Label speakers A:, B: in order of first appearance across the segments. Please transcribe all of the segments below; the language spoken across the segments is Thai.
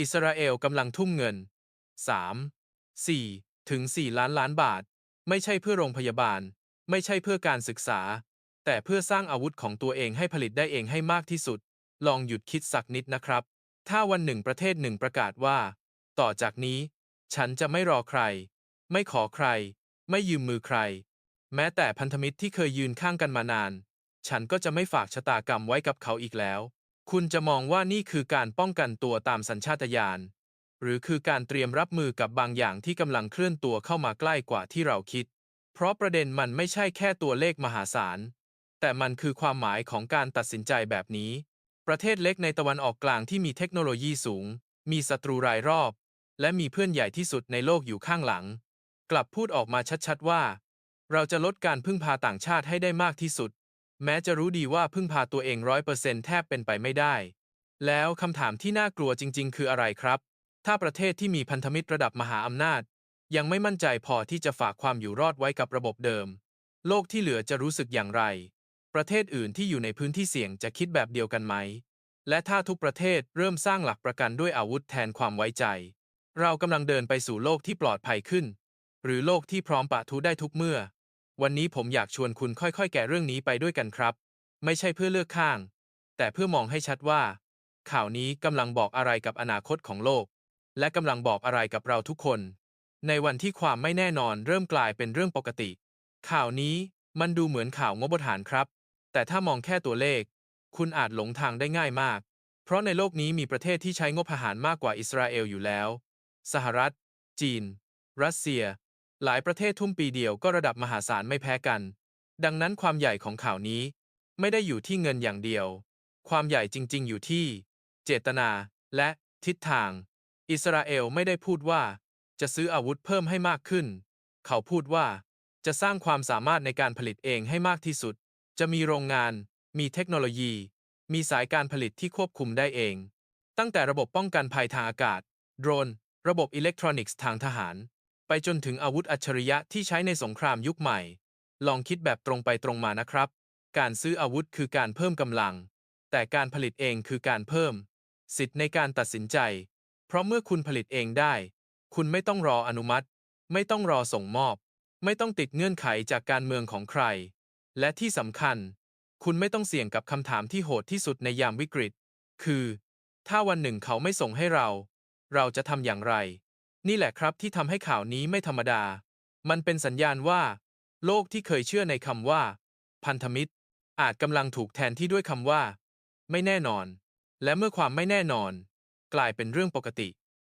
A: อิสราเอลกำลังทุ่มเงิน 3 4 ถึง 4 ล้านล้านบาท ไม่ใช่เพื่อโรงพยาบาล ไม่ใช่เพื่อการศึกษา แต่เพื่อสร้างอาวุธของตัวเองให้ผลิตได้เองให้มากที่สุด ลองหยุดคิดสักนิดนะครับ ถ้าวันหนึ่งประเทศหนึ่งประกาศว่า ต่อจากนี้ ฉันจะไม่รอใคร ไม่ขอใคร ไม่ยืมมือใคร แม้แต่พันธมิตรที่เคยยืนข้างกันมานาน ฉันก็จะไม่ฝากชะตากรรมไว้กับเขาอีกแล้ว คุณจะมองว่านี่คือการป้องกันตัวตามสัญชาตญาณ หรือคือการเตรียมรับมือกับบางอย่างที่กำลังเคลื่อนตัวเข้ามาใกล้กว่าที่เราคิด เพราะประเด็นมันไม่ใช่แค่ตัวเลขมหาศาล แต่มันคือความหมายของการตัดสินใจแบบนี้ ประเทศเล็กในตะวันออกกลางที่มีเทคโนโลยีสูง มีศัตรูรายรอบ และมีเพื่อนใหญ่ที่สุดในโลกอยู่ข้างหลัง กลับพูดออกมาชัดๆว่า เราจะลดการพึ่งพาต่างชาติให้ได้มากที่สุด แม้จะรู้ดีว่าพึ่งพาตัวเองร้อยเปอร์เซ็นต์แทบเป็นไปไม่ได้ แล้วคำถามที่น่ากลัวจริง ๆ คืออะไรครับ ถ้าประเทศที่มีพันธมิตรระดับมหาอำนาจ ยังไม่มั่นใจพอที่จะฝากความอยู่รอดไว้กับระบบเดิม โลกที่เหลือจะรู้สึกอย่างไร ประเทศอื่นที่อยู่ในพื้นที่เสี่ยงจะคิดแบบเดียวกันไหม และถ้าทุกประเทศเริ่มสร้างหลักประกันด้วยอาวุธแทนความไว้ใจ เรากำลังเดินไปสู่โลกที่ปลอดภัยขึ้น หรือโลกที่พร้อมปะทุได้ทุกเมื่อ วันนี้ผมอยากชวนคุณค่อยๆ แกะเรื่องนี้ไปด้วยกันครับ ไม่ใช่เพื่อเลือกข้าง แต่เพื่อมองให้ชัดว่า ข่าวนี้กำลังบอกอะไรกับอนาคตของโลก และกำลังบอกอะไรกับเราทุกคน ในวันที่ความไม่แน่นอนเริ่มกลายเป็นเรื่องปกติ ข่าวนี้มันดูเหมือนข่าวงบฐานครับ แต่ถ้ามองแค่ตัวเลข คุณอาจหลงทางได้ง่ายมาก เพราะในโลกนี้มีประเทศที่ใช้งบทหารมากกว่าอิสราเอลอยู่แล้ว สหรัฐ จีน รัสเซีย หลายประเทศทุ่มปีเดียวก็ระดับมหาศาลไม่แพ้กัน ดังนั้นความใหญ่ของข่าวนี้ ไม่ได้อยู่ที่เงินอย่างเดียว ความใหญ่จริง ๆ อยู่ที่ เจตนา และทิศทาง อิสราเอลไม่ได้พูดว่า จะซื้ออาวุธเพิ่มให้มากขึ้น เขาพูดว่า จะสร้างความสามารถในการผลิตเองให้มากที่สุด จะมีโรงงาน มีเทคโนโลยี มีสายการผลิตที่ควบคุมได้เอง ตั้งแต่ระบบป้องกันภัยทางอากาศ โดรน ระบบอิเล็กทรอนิกส์ทางทหาร ไปจนถึงอาวุธอัจฉริยะที่ใช้ในสงครามยุคใหม่ ลองคิดแบบตรงไปตรงมานะครับ การซื้ออาวุธคือการเพิ่มกำลัง แต่การผลิตเองคือการเพิ่ม สิทธิ์ในการตัดสินใจ เพราะเมื่อคุณผลิตเองได้ คุณไม่ต้องรออนุมัติ ไม่ต้องรอส่งมอบ ไม่ต้องติดเงื่อนไขจากการเมืองของใคร และที่สำคัญ คุณไม่ต้องเสี่ยงกับคำถามที่โหดที่สุดในยามวิกฤต คือ ถ้าวันหนึ่งเขาไม่ส่งให้เรา เราจะทำอย่างไร นี่แหละครับที่ทำให้ข่าวนี้ไม่ธรรมดา มันเป็นสัญญาณว่า โลกที่เคยเชื่อในคำว่า พันธมิตร อาจกำลังถูกแทนที่ด้วยคำว่า ไม่แน่นอน และเมื่อความไม่แน่นอน กลายเป็นเรื่องปกติ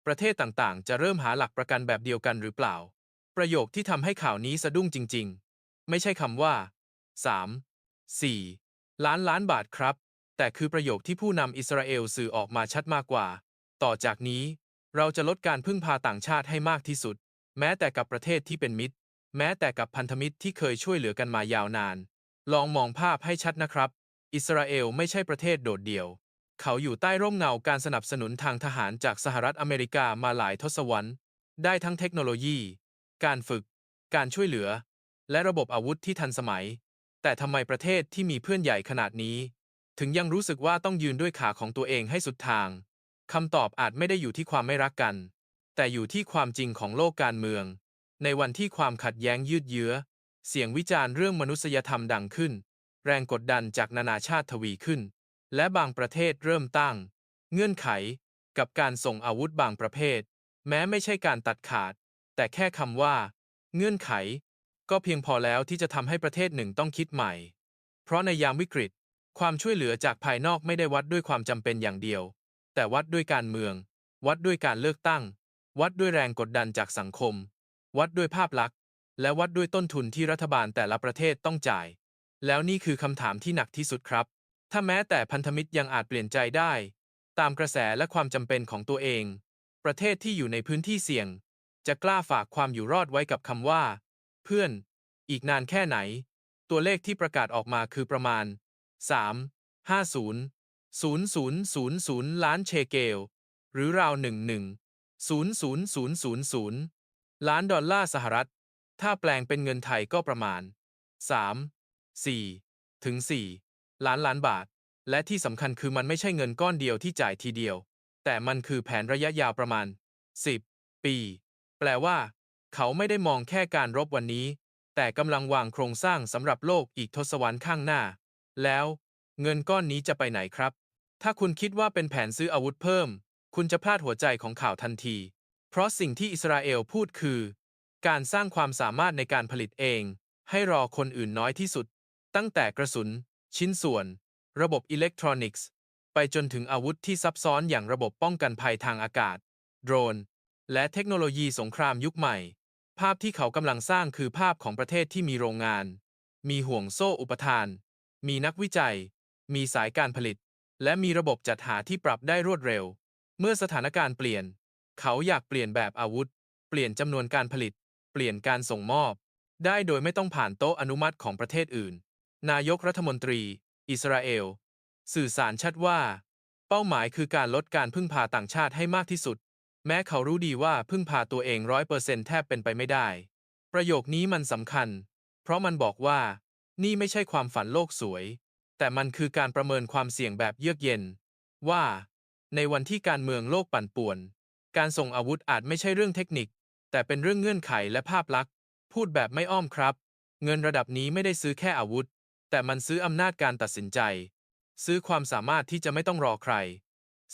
A: ประเทศต่างๆ จะเริ่มหาหลักประกันแบบเดียวกันหรือเปล่า ประโยคที่ทำให้ข่าวนี้สะดุ้งจริง ๆ ไม่ใช่คำว่า 3 4 ล้านล้านบาทครับ แต่คือประโยคที่ผู้นำอิสราเอลสื่อออกมาชัดมากกว่า ต่อจากนี้ เราจะลดการพึ่งพาต่างชาติให้มากที่สุด แม้แต่กับประเทศที่เป็นมิตร แม้แต่กับพันธมิตรที่เคยช่วยเหลือกันมายาวนาน ลองมองภาพให้ชัดนะครับ อิสราเอลไม่ใช่ประเทศโดดเดี่ยว เขาอยู่ใต้ร่มเงาการสนับสนุนทางทหารจากสหรัฐอเมริกามาหลายทศวรรษ ได้ทั้งเทคโนโลยี การฝึก การช่วยเหลือ และระบบอาวุธที่ทันสมัย แต่ทำไมประเทศที่มีเพื่อนใหญ่ขนาดนี้ ถึงยังรู้สึกว่าต้องยืนด้วยขาของตัวเองให้สุดทาง คำตอบอาจไม่ได้อยู่ที่ความไม่รักกัน แต่อยู่ที่ความจริงของโลกการเมือง ในวันที่ความขัดแย้งยืดเยื้อ เสียงวิจารณ์เรื่องมนุษยธรรมดังขึ้น แรงกดดันจากนานาชาติทวีขึ้น และบางประเทศเริ่มตั้ง เงื่อนไข กับการส่งอาวุธบางประเภท แม้ไม่ใช่การตัดขาด แต่แค่คำว่า เงื่อนไข ก็เพียงพอแล้วที่จะทำให้ประเทศหนึ่งต้องคิดใหม่ เพราะในยามวิกฤต ความช่วยเหลือจากภายนอกไม่ได้วัดด้วยความจำเป็นอย่างเดียว แต่วัดด้วยการเมือง วัดด้วยการเลือกตั้ง วัดด้วยแรงกดดันจากสังคม วัดด้วยภาพลักษณ์ และวัดด้วยต้นทุนที่รัฐบาลแต่ละประเทศต้องจ่าย แล้วนี่คือคำถามที่หนักที่สุดครับ ถ้าแม้แต่พันธมิตรยังอาจเปลี่ยนใจได้ ตามกระแสและความจำเป็นของตัวเอง ประเทศที่อยู่ในพื้นที่เสี่ยง จะกล้าฝากความอยู่รอดไว้กับคำว่า เพื่อน อีกนานแค่ไหน ตัวเลขที่ประกาศออกมาคือประมาณ 3 50 0000 ล้านเชเกล หรือราว 11 00000 ล้านดอลลาร์สหรัฐ ถ้าแปลงเป็นเงินไทยก็ประมาณ 3 4 ถึง 4 ล้านล้านบาท และที่สำคัญคือมันไม่ใช่เงินก้อนเดียวที่จ่ายทีเดียว แต่มันคือแผนระยะยาวประมาณ 10 ปี แปลว่า เขาไม่ได้มองแค่การรบวันนี้ แต่กำลังวางโครงสร้างสำหรับโลกอีกทศวรรษข้างหน้า แล้วเงินก้อนนี้จะไปไหนครับ ถ้าคุณคิดว่าเป็นแผนซื้ออาวุธเพิ่ม คุณจะพลาดหัวใจของข่าวทันที เพราะสิ่งที่อิสราเอลพูดคือ การสร้างความสามารถในการผลิตเอง ให้รอคนอื่นน้อยที่สุด ตั้งแต่กระสุน ชิ้นส่วน ระบบอิเล็กทรอนิกส์ ไปจนถึงอาวุธที่ซับซ้อนอย่างระบบป้องกันภัยทางอากาศ โดรน และเทคโนโลยีสงครามยุคใหม่ ภาพที่เขากำลังสร้างคือภาพของประเทศที่มีโรงงาน มีห่วงโซ่อุปทาน มีนักวิจัย มีสายการผลิต และมีระบบจัดหาที่ปรับได้รวดเร็ว เมื่อสถานการณ์เปลี่ยน เขาอยากเปลี่ยนแบบอาวุธ เปลี่ยนจำนวนการผลิต เปลี่ยนการส่งมอบ ได้โดยไม่ต้องผ่านโต๊ะอนุมัติของประเทศอื่น นายกรัฐมนตรี อิสราเอล สื่อสารชัดว่า เป้าหมายคือการลดการพึ่งพาต่างชาติให้มากที่สุด แม้เขารู้ดีว่าพึ่งพาตัวเองร้อยเปอร์เซ็นต์แทบเป็นไปไม่ได้ ประโยคนี้มันสำคัญ เพราะมันบอกว่า นี่ไม่ใช่ความฝันโลกสวย แต่มันคือการประเมินความเสี่ยงแบบเยือกเย็น ว่า ในวันที่การเมืองโลกปั่นป่วน การส่งอาวุธอาจไม่ใช่เรื่องเทคนิค แต่เป็นเรื่องเงื่อนไขและภาพลักษณ์ พูดแบบไม่อ้อมครับ เงินระดับนี้ไม่ได้ซื้อแค่อาวุธ แต่มันซื้ออำนาจการตัดสินใจ ซื้อความสามารถที่จะไม่ต้องรอใคร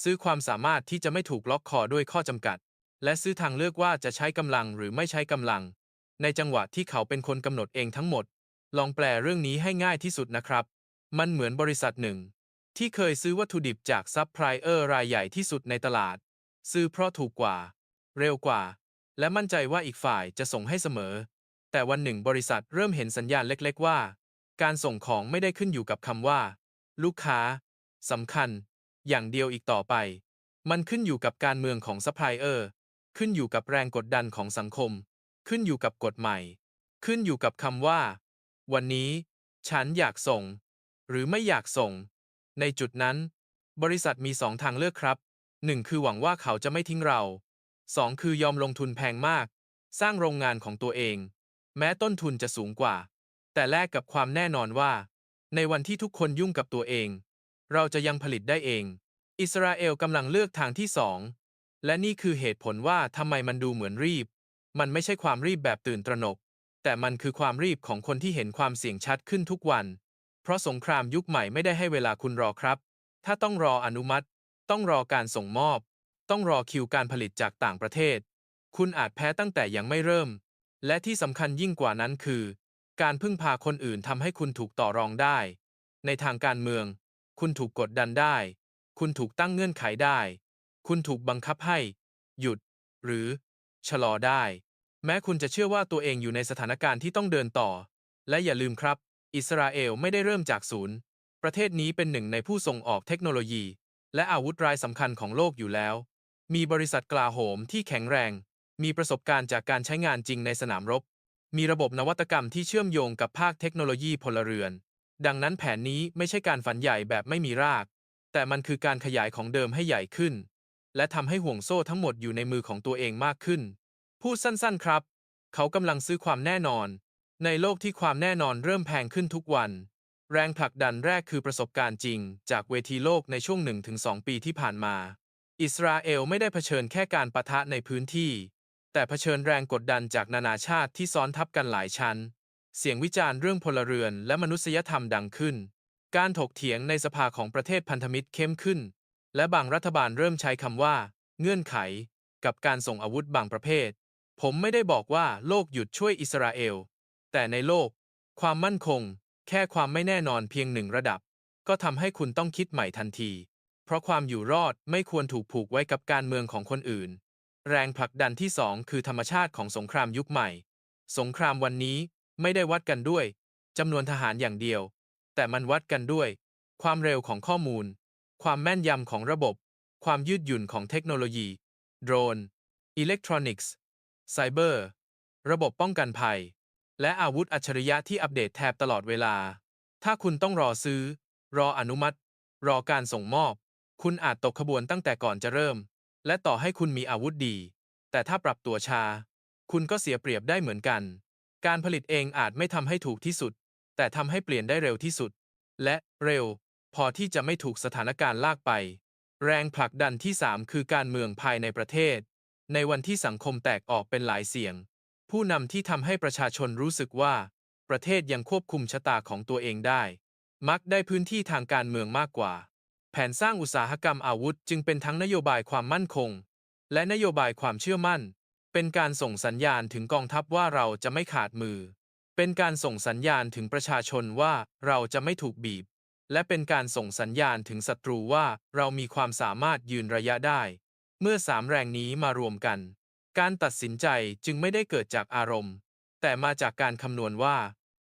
A: ซื้อความสามารถที่จะไม่ถูกล็อกคอด้วยข้อจำกัด และซื้อทางเลือกว่าจะใช้กำลังหรือไม่ใช้กำลัง ในจังหวะที่เขาเป็นคนกำหนดเองทั้งหมด ลองแปลเรื่องนี้ให้ง่ายที่สุดนะครับ มันเหมือนบริษัทหนึ่ง ที่เคยซื้อวัตถุดิบจากซัพพลายเออร์รายใหญ่ที่สุดในตลาด ซื้อเพราะถูกกว่า เร็วกว่า และมั่นใจว่าอีกฝ่ายจะส่งให้เสมอ แต่วันหนึ่งบริษัทเริ่มเห็นสัญญาณเล็ก ๆ ว่า การส่งของไม่ได้ขึ้นอยู่กับคำว่า ลูกค้าสำคัญ อย่างเดียวอีกต่อไป มันขึ้นอยู่กับการเมืองของซัพพลายเออร์ขึ้นอยู่กับแรงกดดันของสังคม ขึ้นอยู่กับกฎใหม่ขึ้นอยู่กับคำว่า วันนี้ ฉันอยากส่ง หรือไม่อยากส่ง ในจุดนั้น บริษัทมีสองทางเลือกครับ 1. คือหวังว่าเขาจะไม่ทิ้งเรา 2. คือยอมลงทุนแพงมาก สร้างโรงงานของตัวเอง แม้ต้นทุนจะสูงกว่า แต่แลกกับความแน่นอนว่า ในวันที่ทุกคนยุ่งกับตัวเอง เราจะยังผลิตได้เอง อิสราเอลกำลังเลือกทางที่สองและนี่คือเหตุผลว่าทำไมมันดูเหมือนรีบ มันไม่ใช่ความรีบแบบตื่นตระหนก แต่มันคือความรีบของคนที่เห็นความเสี่ยงชัดขึ้นทุกวัน เพราะสงครามยุคใหม่ไม่ได้ให้เวลาคุณรอครับ ถ้าต้องรออนุมัติ ต้องรอการส่งมอบ ต้องรอคิวการผลิตจากต่างประเทศ คุณอาจแพ้ตั้งแต่ยังไม่เริ่ม และที่สำคัญยิ่งกว่านั้นคือ การพึ่งพาคนอื่นทำให้คุณถูกต่อรองได้ ในทางการเมือง คุณถูกกดดันได้ คุณถูกตั้งเงื่อนไขได้ คุณถูกบังคับให้ หยุด หรือ ชะลอได้ แม้คุณจะเชื่อว่าตัวเองอยู่ในสถานการณ์ที่ต้องเดินต่อ และอย่าลืมครับ อิสราเอลไม่ได้เริ่มจากศูนย์ ประเทศนี้เป็นหนึ่งในผู้ส่งออกเทคโนโลยี และอาวุธรายสำคัญของโลกอยู่แล้ว มีบริษัทกลาโหมที่แข็งแรง มีประสบการณ์จากการใช้งานจริงในสนามรบ มีระบบนวัตกรรมที่เชื่อมโยงกับภาคเทคโนโลยีพลเรือน ดังนั้นแผนนี้ไม่ใช่การฝันใหญ่แบบไม่มีราก แต่มันคือการขยายของเดิมให้ใหญ่ขึ้น และทำให้ห่วงโซ่ทั้งหมดอยู่ในมือของตัวเองมากขึ้น พูดสั้นๆครับ เขากำลังซื้อความแน่นอน ในโลกที่ความแน่นอนเริ่มแพงขึ้นทุกวัน แรงผลักดันแรกคือประสบการณ์จริง จากเวทีโลกในช่วง 1-2 ปีที่ผ่านมา อิสราเอลไม่ได้เผชิญแค่การปะทะในพื้นที่ แต่เผชิญแรงกดดันจากนานาชาติที่ซ้อนทับกันหลายชั้น เสียงวิจารณ์เรื่องพลเรือนและมนุษยธรรมดังขึ้น การถกเถียงในสภาของประเทศพันธมิตรเข้มขึ้น และบางรัฐบาลเริ่มใช้คำว่า เงื่อนไข กับการส่งอาวุธบางประเภท ผมไม่ได้บอกว่าโลกหยุดช่วยอิสราเอล แต่ในโลก ความมั่นคง แค่ความไม่แน่นอนเพียงหนึ่งระดับ ก็ทำให้คุณต้องคิดใหม่ทันที เพราะความอยู่รอดไม่ควรถูกผูกไว้กับการเมืองของคนอื่น แรงผลักดันที่สองคือธรรมชาติของสงครามยุคใหม่ สงครามวันนี้ไม่ได้วัดกันด้วยจำนวนทหารอย่างเดียว แต่มันวัดกันด้วย ความเร็วของข้อมูล ความแม่นยำของระบบ ความยืดหยุ่นของเทคโนโลยี โดรน อิเล็กทรอนิกส์ ไซเบอร์ ระบบป้องกันภัย และอาวุธอัจฉริยะที่อัปเดตแทบตลอดเวลา ถ้าคุณต้องรอซื้อ รออนุมัติ รอการส่งมอบ คุณอาจตกขบวนตั้งแต่ก่อนจะเริ่ม และต่อให้คุณมีอาวุธดี แต่ถ้าปรับตัวช้าคุณก็เสียเปรียบได้เหมือนกัน การผลิตเองอาจไม่ทำให้ถูกที่สุด แต่ทำให้เปลี่ยนได้เร็วที่สุด และเร็ว พอที่จะไม่ถูกสถานการณ์ลากไป แรงผลักดันที่ 3 คือการเมืองภายในประเทศ ในวันที่สังคมแตกออกเป็นหลายเสียง ผู้นำที่ทำให้ประชาชนรู้สึกว่า ประเทศยังควบคุมชะตาของตัวเองได้ มักได้พื้นที่ทางการเมืองมากกว่า แผนสร้างอุตสาหกรรมอาวุธจึงเป็นทั้งนโยบายความมั่นคง และนโยบายความเชื่อมั่น เป็นการส่งสัญญาณถึงกองทัพว่าเราจะไม่ขาดมือ เป็นการส่งสัญญาณถึงประชาชนว่าเราจะไม่ถูกบีบ และเป็นการส่งสัญญาณถึงศัตรูว่าเรามีความสามารถยืนระยะได้ เมื่อสามแรงนี้มารวมกัน การตัดสินใจจึงไม่ได้เกิดจากอารมณ์ แต่มาจากการคำนวณว่า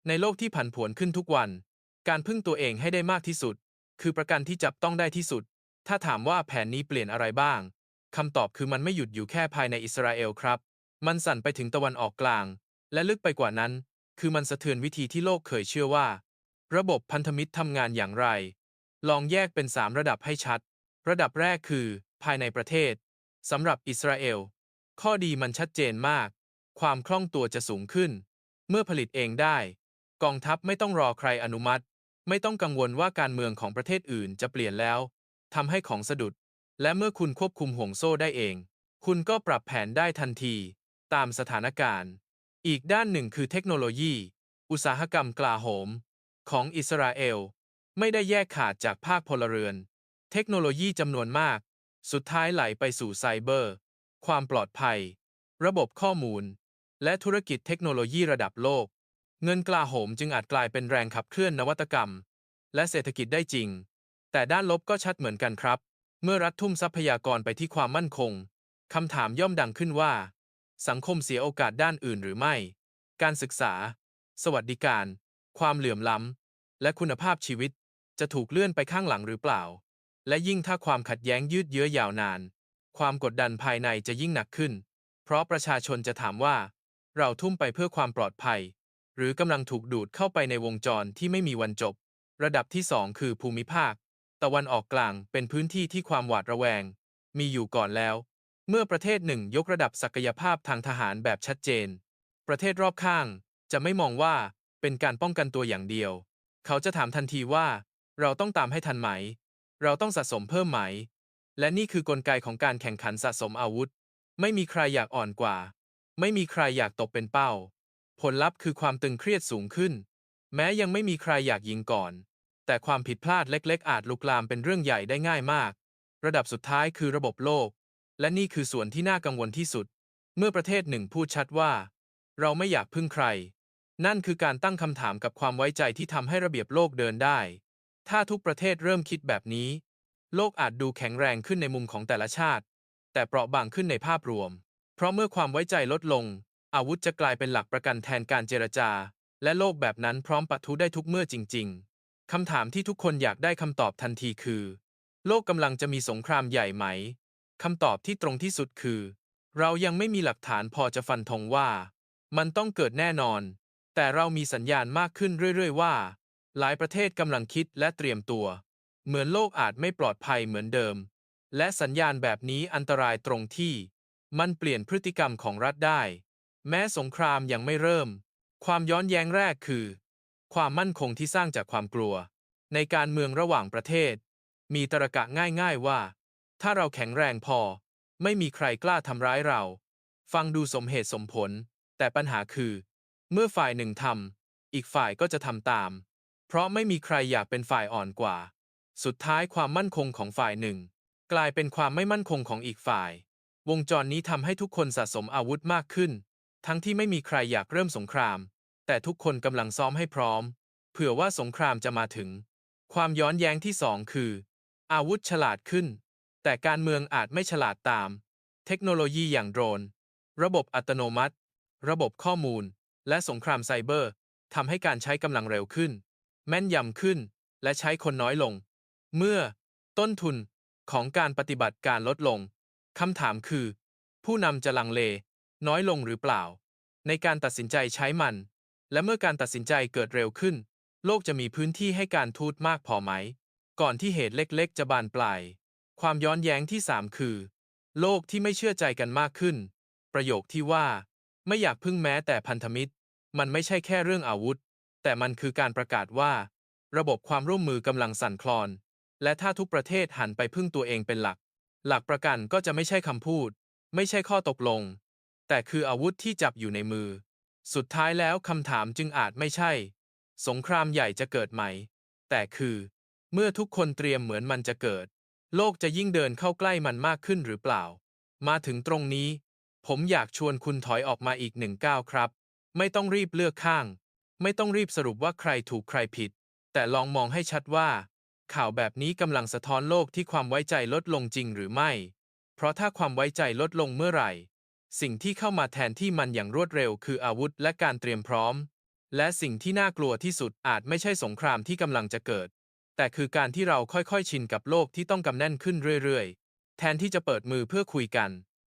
A: ในโลกที่ผันผวนขึ้นทุกวัน การพึ่งตัวเองให้ได้มากที่สุด คือประกันที่จับต้องได้ที่สุด ถ้าถามว่าแผนนี้เปลี่ยนอะไรบ้างคำตอบคือมันไม่หยุดอยู่แค่ภายในอิสราเอลครับ มันสั่นไปถึงตะวันออกกลาง และลึกไปกว่านั้น คือมันสะเทือนวิธีที่โลกเคยเชื่อว่า ระบบพันธมิตรทำงานอย่างไร ลองแยกเป็น 3 ระดับให้ชัด ระดับแรกคือ ภายในประเทศสำหรับอิสราเอล ข้อดีมันชัดเจนมาก ความคล่องตัวจะสูงขึ้น เมื่อผลิตเองได้ กองทัพไม่ต้องรอใครอนุมัติ ไม่ต้องกังวลว่าการเมืองของประเทศอื่นจะเปลี่ยนแล้วทำให้ของสะดุด และเมื่อคุณควบคุมห่วงโซ่ได้เอง คุณก็ปรับแผนได้ทันที ตามสถานการณ์ อีกด้านหนึ่งคือเทคโนโลยี อุตสาหกรรมกลาโหม ของอิสราเอล ไม่ได้แยกขาดจากภาคพลเรือน เทคโนโลยีจำนวนมาก สุดท้ายไหลไปสู่ไซเบอร์ ความปลอดภัย ระบบข้อมูล และธุรกิจเทคโนโลยีระดับโลก เงินกลาโหมจึงอาจกลายเป็นแรงขับเคลื่อนนวัตกรรม และเศรษฐกิจได้จริง แต่ด้านลบก็ชัดเหมือนกันครับ เมื่อรัฐทุ่มทรัพยากรไปที่ความมั่นคงคำถามย่อมดังขึ้นว่า สังคมเสียโอกาสด้านอื่นหรือไม่ การศึกษา สวัสดิการ ความเหลื่อมล้ำ และคุณภาพชีวิต จะถูกเลื่อนไปข้างหลังหรือเปล่า และยิ่งถ้าความขัดแย้งยืดเยื้อยาวนาน ความกดดันภายในจะยิ่งหนักขึ้น เพราะประชาชนจะถามว่า เราทุ่มไปเพื่อความปลอดภัย หรือกำลังถูกดูดเข้าไปในวงจรที่ไม่มีวันจบ ระดับที่ 2 คือภูมิภาค ตะวันออกกลางเป็นพื้นที่ที่ความหวาดระแวง มีอยู่ก่อนแล้ว เมื่อประเทศหนึ่งยกระดับศักยภาพทางทหารแบบชัดเจน ประเทศรอบข้างจะไม่มองว่าเป็นการป้องกันตัวอย่างเดียว เขาจะถามทันทีว่า เราต้องตามให้ทันไหม เราต้องสะสมเพิ่มไหม และนี่คือกลไกของการแข่งขันสะสมอาวุธ ไม่มีใครอยากอ่อนกว่า ไม่มีใครอยากตกเป็นเป้า ผลลัพธ์คือความตึงเครียดสูงขึ้น แม้ยังไม่มีใครอยากยิงก่อน แต่ความผิดพลาดเล็ก ๆ อาจลุกลามเป็นเรื่องใหญ่ได้ง่ายมาก ระดับสุดท้ายคือระบบโลก และนี่คือส่วนที่น่ากังวลที่สุด เมื่อประเทศหนึ่งพูดชัดว่า เราไม่อยากพึ่งใคร นั่นคือการตั้งคำถามกับความไว้ใจที่ทำให้ระเบียบโลกเดินได้ ถ้าทุกประเทศเริ่มคิดแบบนี้ โลกอาจดูแข็งแรงขึ้นในมุมของแต่ละชาติ แต่เปราะบางขึ้นในภาพรวม เพราะเมื่อความไว้ใจลดลง อาวุธจะกลายเป็นหลักประกันแทนการเจรจา และโลกแบบนั้นพร้อมปะทุได้ทุกเมื่อจริง ๆ คำถามที่ทุกคนอยากได้คำตอบทันทีคือ โลกกำลังจะมีสงครามใหญ่ไหมคำตอบที่ตรงที่สุดคือ เรายังไม่มีหลักฐานพอจะฟันธงว่า มันต้องเกิดแน่นอน แต่เรามีสัญญาณมากขึ้นเรื่อย ๆ ว่า หลายประเทศกำลังคิดและเตรียมตัว เหมือนโลกอาจไม่ปลอดภัยเหมือนเดิม และสัญญาณแบบนี้อันตรายตรงที่ มันเปลี่ยนพฤติกรรมของรัฐได้ แม้สงครามยังไม่เริ่ม ความย้อนแย้งแรกคือ ความมั่นคงที่สร้างจากความกลัว ในการเมืองระหว่างประเทศ มีตรกะง่ายๆว่า ถ้าเราแข็งแรงพอ ไม่มีใครกล้าทำร้ายเรา ฟังดูสมเหตุสมผล แต่ปัญหาคือ เมื่อฝ่ายหนึ่งทำอีกฝ่ายก็จะทำตาม เพราะไม่มีใครอยากเป็นฝ่ายอ่อนกว่า สุดท้ายความมั่นคงของฝ่ายหนึ่ง กลายเป็นความไม่มั่นคงของอีกฝ่าย วงจรนี้ทำให้ทุกคนสะสมอาวุธมากขึ้น ทั้งที่ไม่มีใครอยากเริ่มสงคราม แต่ทุกคนกำลังซ้อมให้พร้อม เผื่อว่าสงครามจะมาถึง ความย้อนแย้งที่สองคือ อาวุธฉลาดขึ้น แต่การเมืองอาจไม่ฉลาดตาม เทคโนโลยีอย่างโดรน ระบบอัตโนมัติ ระบบข้อมูล และสงครามไซเบอร์ทำให้การใช้กำลังเร็วขึ้น แม่นยำขึ้น และใช้คนน้อยลง เมื่อต้นทุนของการปฏิบัติการลดลงคำถามคือ ผู้นำจะลังเล น้อยลงหรือเปล่า ในการตัดสินใจใช้มัน และเมื่อการตัดสินใจเกิดเร็วขึ้น โลกจะมีพื้นที่ให้การทูตมากพอไหม ก่อนที่เหตุเล็กๆ จะบานปลาย ความย้อนแย้งที่ 3 คือ โลกที่ไม่เชื่อใจกันมากขึ้น ประโยคที่ว่า ไม่อยากพึ่งแม้แต่พันธมิตร มันไม่ใช่แค่เรื่องอาวุธ แต่มันคือการประกาศว่า ระบบความร่วมมือกำลังสั่นคลอน และถ้าทุกประเทศหันไปพึ่งตัวเองเป็นหลัก หลักประกันก็จะไม่ใช่คำพูด ไม่ใช่ข้อตกลง แต่คืออาวุธที่จับอยู่ในมือ สุดท้ายแล้วคำถามจึงอาจไม่ใช่ สงครามใหญ่จะเกิดไหม แต่คือ เมื่อทุกคนเตรียมเหมือนมันจะเกิด โลกจะยิ่งเดินเข้าใกล้มันมากขึ้นหรือเปล่า มาถึงตรงนี้ ผมอยากชวนคุณถอยออกมาอีกหนึ่งก้าวครับ ไม่ต้องรีบเลือกข้าง ไม่ต้องรีบสรุปว่าใครถูกใครผิด แต่ลองมองให้ชัดว่า ข่าวแบบนี้กำลังสะท้อนโลกที่ความไว้ใจลดลงจริงหรือไม่ เพราะถ้าความไว้ใจลดลงเมื่อไหร่ สิ่งที่เข้ามาแทนที่มันอย่างรวดเร็วคืออาวุธและการเตรียมพร้อม และสิ่งที่น่ากลัวที่สุดอาจไม่ใช่สงครามที่กำลังจะเกิด แต่คือการที่เราค่อยๆชินกับโลกที่ต้องกำแน่นขึ้นเรื่อยๆ แทนที่จะเปิดมือเพื่อคุยกัน